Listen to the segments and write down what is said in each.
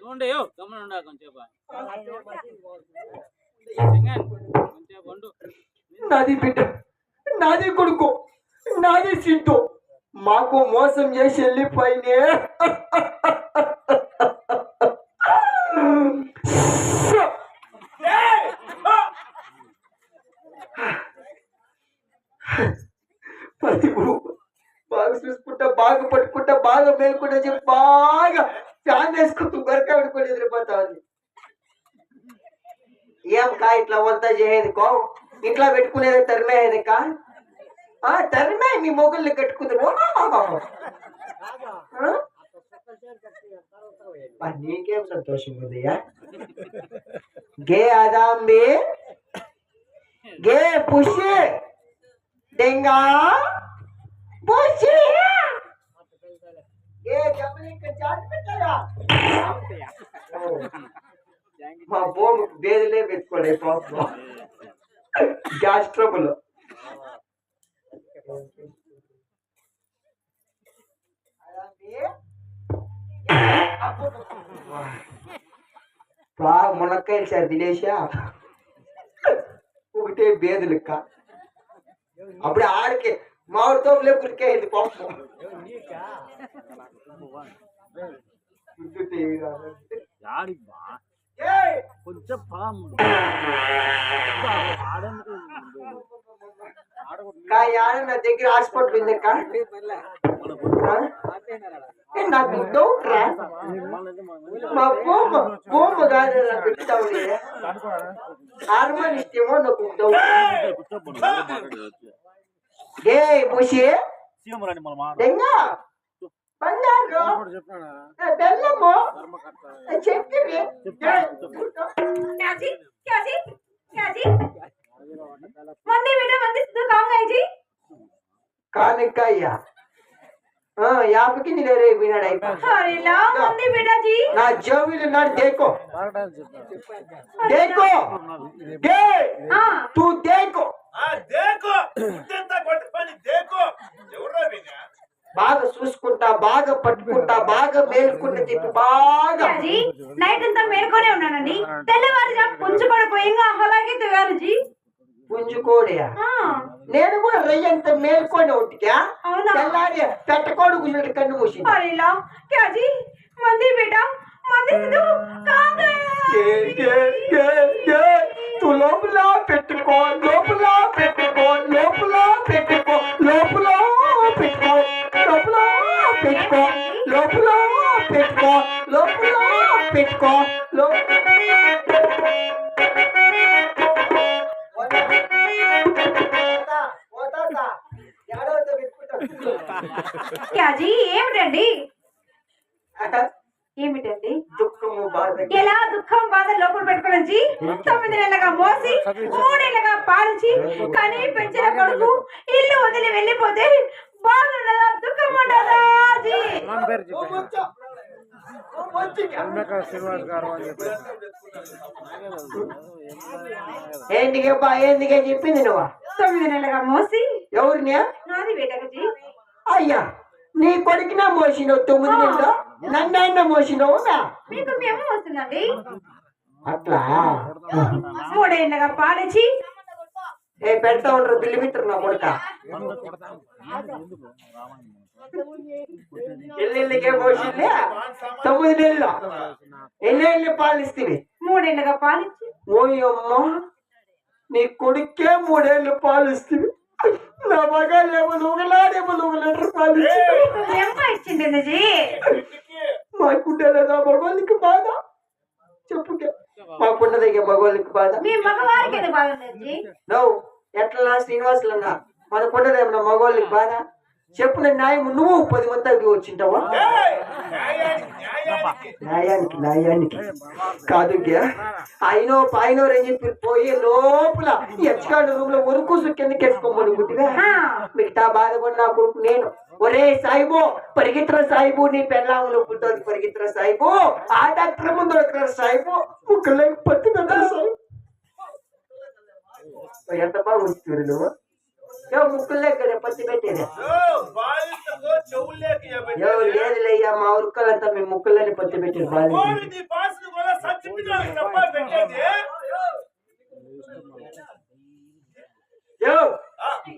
ఉండే గమనం ఉండ కొంచెం కొంచెం ఉండు నాది బిడ్డ నాది కొడుకు నాది సింటూ మాకు మోసం చేసి వెళ్ళిపోయినే ప్రతి బాగా చూసుకుంటా బాగా పట్టుకుంటా బాగా మేలుకుంటా చెప్పి బాగా ఫ్యాన్ వేసుకుంటూ గరక పెట్టుకొని నిద్రపోతా ఉంది ఏం కా ఇట్లా వంతా చేయదు కో ఇట్లా పెట్టుకునేది తరిమేది కా ఆ తరిమే మీ మొగుల్ని కట్టుకుందరు నీకేం సంతోషం ఉందయ్యా? గే అదాంబి గే పుషి డెంగా పుషి ఏ పెట్టారా మా బోమ్ బేదలే పెట్టుకోలే పాపం గ్యాస్ ట్రబుల్. బాగా మునక్కాయలు సార్ తినేసా? ఒకటే బేదులక్క అప్పుడు ఆడికి మామిడి తోపులే కురికేది పాపం గుర్తుంటే ఏమి రాదంటే. యాడికి బా ఏయ్! కొంచెం పాము కా యాడ నా దగ్గర హాస్పిటల్ ఉంది అక్క ఆ? ఏ, నాకు డౌట్ రా మా బొమ్మ బొమ్మ కాదు రా పెడతావు హార్మోన్ ఇస్తేమో నాకు డౌట్ ఏ ముషి సీమరాని మన మాట దెంగా బంగారు ఏ, బెల్లము ఏ, చక్కెర యాభకి నీరే వినాడు నా జోవిలు నాడు దేకో. దేకో. తూ దేకో. బాగా చూసుకుంటా బాగా పట్టుకుంటా బాగా మేలుకున్న చెప్పి బాగా. నైట్ అంతా మేలుకొనే ఉన్నానండి. తెల్లవారు పుంజుకోడిపోయింగా అలాగే తుగారుజీ పుంజుకోడియా? నేను కూడా రెయ్యంత మేల్కొని ఒట్టిగా తెల్లారి పెట్టకోడు గుజుడు కన్ను మూసి అరేలా క్యాజీ మంది బేటా మంది సిద్ధు కాగా గే గే గే గే తు లోపల పెట్టుకో లోపల పెట్టుకో లోపల పెట్టుకో లోపల పెట్టుకో లోపల పెట్టుకో లోపల పెట్టుకో లోపల పెట్టుకో లోపల जी ఏమిటండి? ఏమిటండి? ఎలా దుఃఖం బాధ లోపల పెట్టుకుని జీ తొమ్మిది నెలలుగా మోసి మూడేళ్ళగా పాలించి కనీ పెంచిన కొడుకు ఇల్లు వదిలి వెళ్ళిపోతే బాగుండదా దుఃఖం ఉండదా ఏంటికే బా ఏంటికే చెప్పింది నువ్వు? తొమ్మిది నెలలుగా మోసి. ఎవరిని? నాది వేటకు జీ అయ్యా నీ కొడుకున మోసినావు తొమ్మిది నెలలు నన్నైనా మోసినావు నా? మీకు మేము వస్తుందండి అట్లా మూడేళ్ళగా పాలించి ఏ పెడతా ఉండరు బిల్లు బిట్టరు నా కొడుక ఎల్లెళ్ళకే మోసింది తొమ్మిది నెలలు ఎన్నెళ్ళి పాలిస్తుంది మూడేళ్ళగా పాలించి ఓయమ్మ నీ కొడుకే మూడేళ్ళు పాలిస్తుంది నా మగాలేమో నువ్వులాడేమో నువ్వులంటారు ఎమ్మ ఇచ్చింది జీ మాకుండేదా మగవాళ్ళకి బాధ? చెప్పుకే. మాకుండదు ఇక మగవాళ్ళకి బాధ? మీ మగవారికి బాగుండదు ఎట్లా శ్రీనివాసులన్నా? మనకుండదేమన్నా మగవాళ్ళకి బాధ? చెప్పిన న్యాయం నువ్వు పది మంది అవి వచ్చింటావా? ఏయ్! న్యాయానికి న్యాయానికి. కాదు అయినో పాయినో చెప్పి పోయే లోపల ఎచ్చగాడు రూమ్లో ఉరుకు కిందకి వేసుకోమని గుట్టిగా. మిగతా బాధపడి నా కొడుకు నేను ఒరే సాయిబు పరిగెత్తర సాయిబు నీ పెళ్ళాములు పుట్టోది పరిగెత్తర సాయిబు. ఆ డాక్టర్ ముందు దొరకర సాయిబు? ముక్కలే పత్తి పెద్దల సాయిబు ఎంత బాగా ఉంచుతుంది నువ్వు. ఏ ముక్కులే కదా పత్తి పెట్టేది. ఎవరు లేదులయ్యా మా ఉరుక్కలంతా మీ ముక్కులని తప్ప పెట్టేది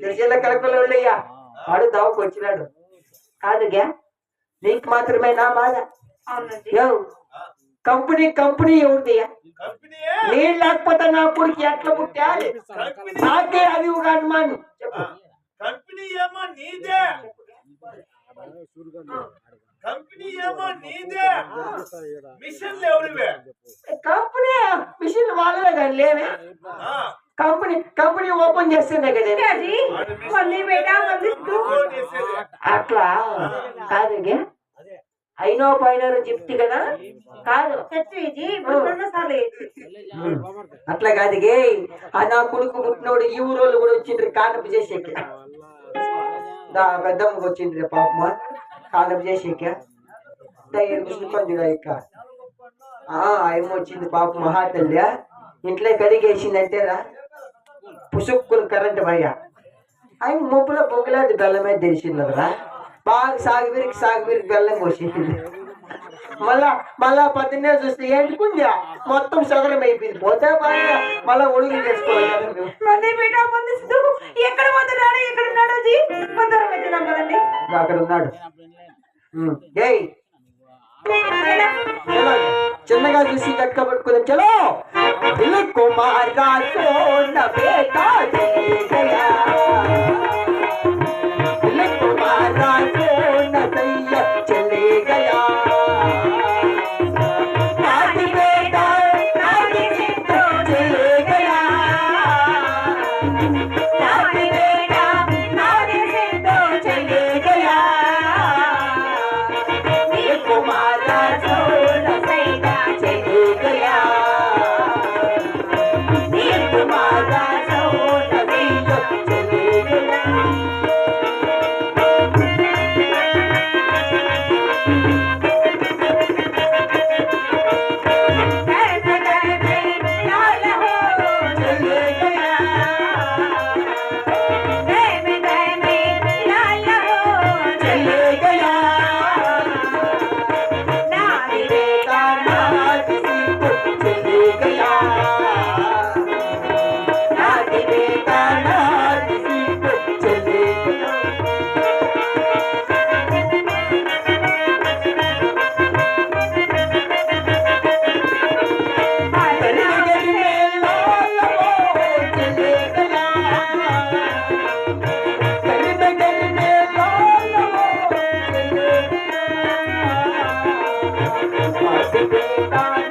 తెలిసేల కలకలు వెళ్ళయ్యా వాడు దావుకు వచ్చినాడు. కాదు గ్యా నీకు మాత్రమే నా బాధ. కంపెనీ కంపెనీ ఎవరిదయ్యా? కంపెనీయే నేను లేకపోతే నా కొడుకు ఎట్లా పుట్టాలి? కంపెనీ. నాకే అది ఒక అనుమానం. చెప్పు కంపెనీ ఏమో నీదే. కంపెనీ ఏమో నీదే. ఎవరివే? కంపెనీ మిషన్ వాళ్ళవే కానీ లేవే. ఆ, కంపెనీ కంపెనీ ఓపెన్ చేస్తుండే కదా. చేసేది. అట్లా? కాదు అయినో పైన చెప్తి కదా? కాదు. అట్లా కాదు గే. ఆ నా కొడుకు పుట్టినోడు ఈ ఊరోళ్ళు కూడా వచ్చిండ్రు కానపు చేసేకి. దా పెద్దమ్మకి వచ్చిండ్రు పాపమ్మ కానపు చేసేకి. ఇక్క ఆ ఆయమ్మ వచ్చింది పాప మహాతల్లి ఇంట్లో కడిగేసింది రా. పుసుక్కుని కరెంట్ భయ్య. ఆయన ముప్పులో పొగలాది బెల్లం మీద తెలిసిందరా బాగా సాగుబీరికి సాగుబీరికి బెల్లం పోసింది. మళ్ళా మళ్ళా పొద్దున్నే చూస్తే ఏంటుకుందా మొత్తం సగరం అయిపోయింది. పోతే బాగా మళ్ళా ఒడుగులు చేసుకోవాలి ఎక్కడ పోతున్నాడు ఎక్కడ ఉన్నాడు కదండి. అక్కడ ఉన్నాడు. ఏయ్? చలో చిన్నగా చూసి గట్క పట్టుకుందాం చలో. కుమారా Thank you.